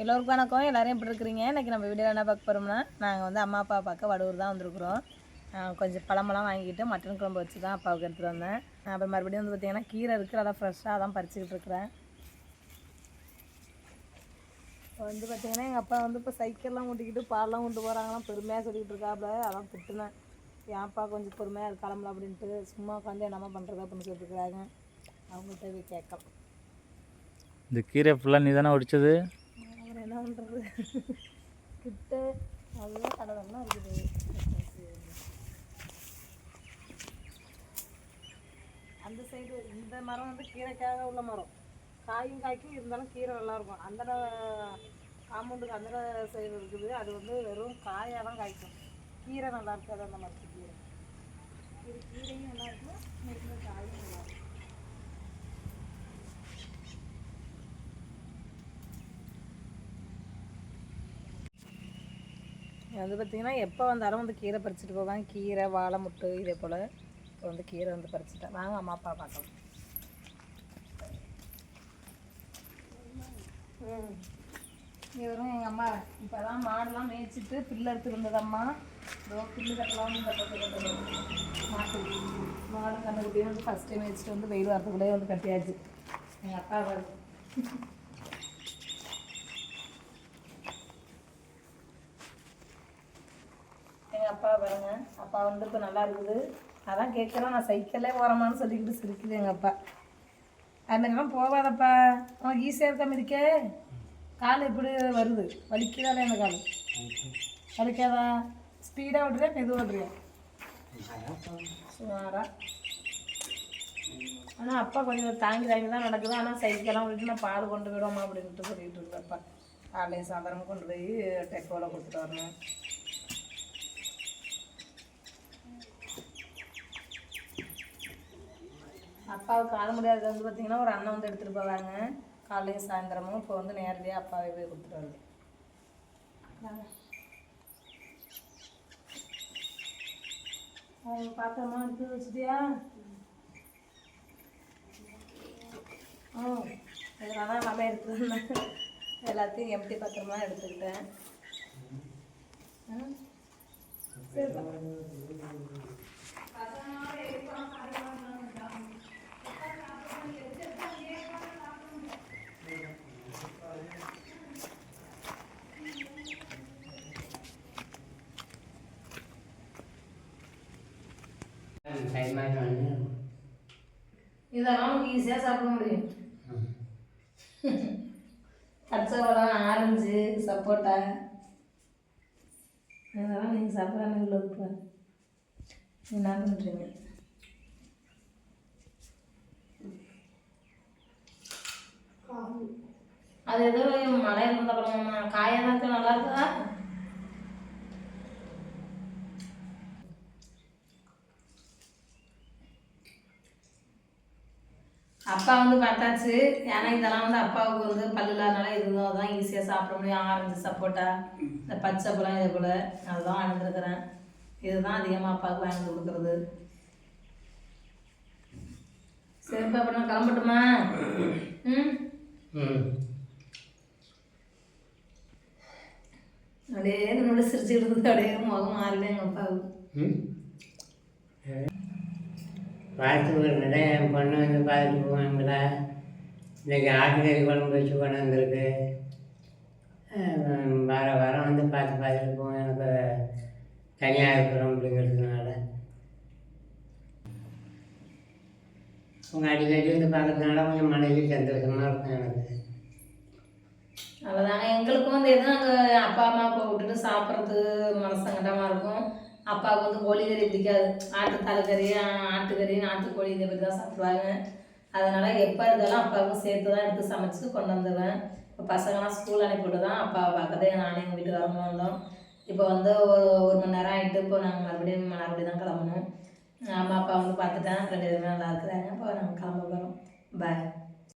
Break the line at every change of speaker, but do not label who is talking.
எல்லோருக்கும் வணக்கம். எல்லோரும் எப்படி இருக்கிறீங்க? இன்றைக்கி நம்ம வீடியோ என்ன பார்க்க போகிறோம்னா நாங்கள் வந்து அம்மா அப்பா பார்க்க வடூர் தான் வந்திருக்குறோம். கொஞ்சம் பழமெல்லாம் வாங்கிட்டு மட்டன் குழம்பு வச்சு தான் அப்பாவுக்கு எடுத்துகிட்டு வந்தேன். அப்புறம் மறுபடியும் வந்து பார்த்திங்கன்னா கீரை இருக்குது. அதான் ஃப்ரெஷ்ஷாக தான் பறிச்சுக்கிட்டு இருக்கிறேன். இப்போ வந்து பார்த்திங்கன்னா எங்கள் அப்பா வந்து இப்போ சைக்கிள்லாம் ஓட்டிக்கிட்டு பால்லாம் கொண்டு போகிறாங்களாம் பெருமையாக சொல்லிக்கிட்டு இருக்காப்புல அதான் திட்டுனேன். ஏன்ப்பா கொஞ்சம் பொறுமையாக இருக்கு, கிளம்பலாம் அப்படின்ட்டு. சும்மா உட்காந்து என்னம்மா பண்ணுறது அப்படின்னு சொல்லிட்டு இருக்கிறாங்க. அவங்கள்ட்ட போய் கேட்கலாம்.
இந்த கீரை ஃபுல்லாக நீ தானே ஒடிச்சது?
என்ன பண்ணுறது கிட்ட நல்லா கடவுள்லாம் இருக்குது. அந்த சைடு இந்த மரம் வந்து கீரைக்காக உள்ள மரம். காயும் காய்க்கும் இருந்தாலும் கீரை நல்லாயிருக்கும். அந்த காம்பவுண்டுக்கு அந்த சைடு இருக்குது. அது வந்து வெறும் காயாக தான் காய்க்கும். கீரை நல்லா இருக்காது அந்த மரத்துக்கு கீரை இது கீரையும் நல்லா இருக்கும் இருக்கிற காயும் நல்லா இருக்கும் அது பார்த்திங்கன்னா எப்போ வந்தாலும் வந்து கீரை பறிச்சுட்டு போவாங்க கீரை வாழை முட்டு இதே போல். இப்போ வந்து கீரை வந்து பறிச்சுட்டேன். வாங்க அம்மா அப்பா பார்க்கலாம். ம். இவரும் எங்கள் அம்மா. இப்போ தான் மாடெல்லாம் மேய்ச்சிட்டு புல்லு எடுத்து வந்ததம்மா இதோ புல்லு கட்டலாம் மாட்டு மாடு கண்ணுக்குட்டியும் வந்து ஃபஸ்ட்டே மேய்ச்சிட்டு வந்து வெயில் வரத்துக்குள்ளே வந்து கட்டியாச்சு. எங்கள் அப்பா வருது அப்பா பாருங்க. அப்பா வந்து இப்போ நல்லா இருக்குது. அதான் கேட்குறோம் நான் சைக்கிளே போகிறோமான்னு சொல்லிக்கிட்டு சிரிக்குது எங்கள் அப்பா. அதுமாரிலாம் போகாதப்பா உனக்கு ஈஸியாக இருக்கா இருக்கே. கால் எப்படி வருது. வலிக்குதாலே அந்த கால்? வலிக்காதா? ஸ்பீடாக ஓட்டுறியா மெதுவாக ஓட்டுறியா? சுமாரா. ஆனால் அப்பா கொஞ்சம் தாங்கி தாங்கி தான் நடக்குது. ஆனால் சைக்கிளெல்லாம் விட்டு நான் பால் கொண்டு விடுவோமா அப்படின்ட்டு சொல்லிட்டு இருக்கப்பா காலையில் சாயந்தரம் கொண்டு போய் டெக்கோவில் கொடுத்துட்டு வரணும். அப்பாவுக்கு கால முடியாதது வந்து பார்த்திங்கன்னா ஒரு அண்ணன் வந்து எடுத்துகிட்டு போவாங்க காலையும் சாயந்தரமும் இப்போ வந்து நேரடியாக அப்பாவே போய் கொடுத்துட்டு வருது. அவங்க பாத்திரமா எடுத்து வச்சுட்டியா? ம் இதெல்லாம் எல்லாமே எடுத்துருந்தேன் எல்லாத்தையும் எம்டி பத்திரமா எடுத்துக்கிட்டேன். ம் சரிப்பா இதெல்லாம் நமக்கு ஈஸியாக சாப்பிட முடியும். பச்சை பழம் ஆரஞ்சு சப்போட்டா. இதெல்லாம் நீங்கள் சாப்பிட்றாங்க இருக்கு என்ன பண்ணுறீங்க அது ஏதோ மழை இருந்த பழமா காயாக தான் இருக்கு, நல்லா இருக்குதா அப்பா வந்து பார்த்தாச்சு. ஏன்னா இதெல்லாம் வந்து அப்பாவுக்கு வந்து பல்லு இல்லாதனால இதுதான் தான் ஈஸியாக சாப்பிட முடியும். ஆரஞ்சு சப்போட்டா இந்த பச்சை பழம் இது போல். அதுதான் வாங்கிட்டுருக்கிறேன். இதுதான் அதிகமாக அப்பாவுக்கு வாங்கி கொடுக்குறது. சரிப்பா அப்போ நான் கிளம்பட்டுமா? ம்? அப்படியே நம்மளோட சிரிச்சுட்டு இருந்தது. அப்படியே முகம் மாறிடும் எங்கள் அப்பாவுக்கு.
வாரத்துக்கு என் பொண்ணு வந்து பார்த்துட்டு போவாங்களா இன்றைக்கி ஆட்டுக்கறி குழம்பு வச்சு கொண்டு வந்திருக்கு. வார வாரம் வந்து பார்த்து பார்த்துட்டு போவோம் எனக்கு தனியாக இருக்கிறோம் அப்படிங்கிறதுனால. உங்கள் அடிக்கடி வந்து பார்க்கறதுனால கொஞ்சம் மனைவி சந்தோஷமாக இருக்கும் எனக்கு.
அவ்வளோதாங்க எங்களுக்கும் வந்து எதுவும் அங்கே அப்பா அம்மா அப்பா விட்டுட்டு சாப்பிட்றது மனசங்கடமாக இருக்கும். அப்பாவுக்கு வந்து கோழிக்கறி பிடிக்காது ஆட்டு தலைக்கறி ஆட்டுக்கறி நாட்டுக்கோழி இதை பற்றி தான் சாப்பிடுவாங்க. அதனால் எப்போ இருந்தாலும் அப்பாவுக்கும் சேர்த்து தான் எடுத்து சமைச்சு கொண்டு வந்துடுவேன் இப்போ பசங்களாம் ஸ்கூல் அனுப்பிவிட்டு தான் அப்பாவை பார்க்கதே நானே எங்கள் வீட்டுக்காரமும் வந்தோம். இப்போ வந்து ஒரு ஒரு மணி நேரம் ஆகிட்டு இப்போ நாங்கள் மறுபடியும் மறுபடியும் தான் கிளம்பணும். அம்மா அப்பா வந்து பார்த்துட்டேன் ரெண்டு பேருமே நல்லா இருக்கிறாங்க. இப்போ நாங்கள் கிளம்ப போகிறோம் பாய்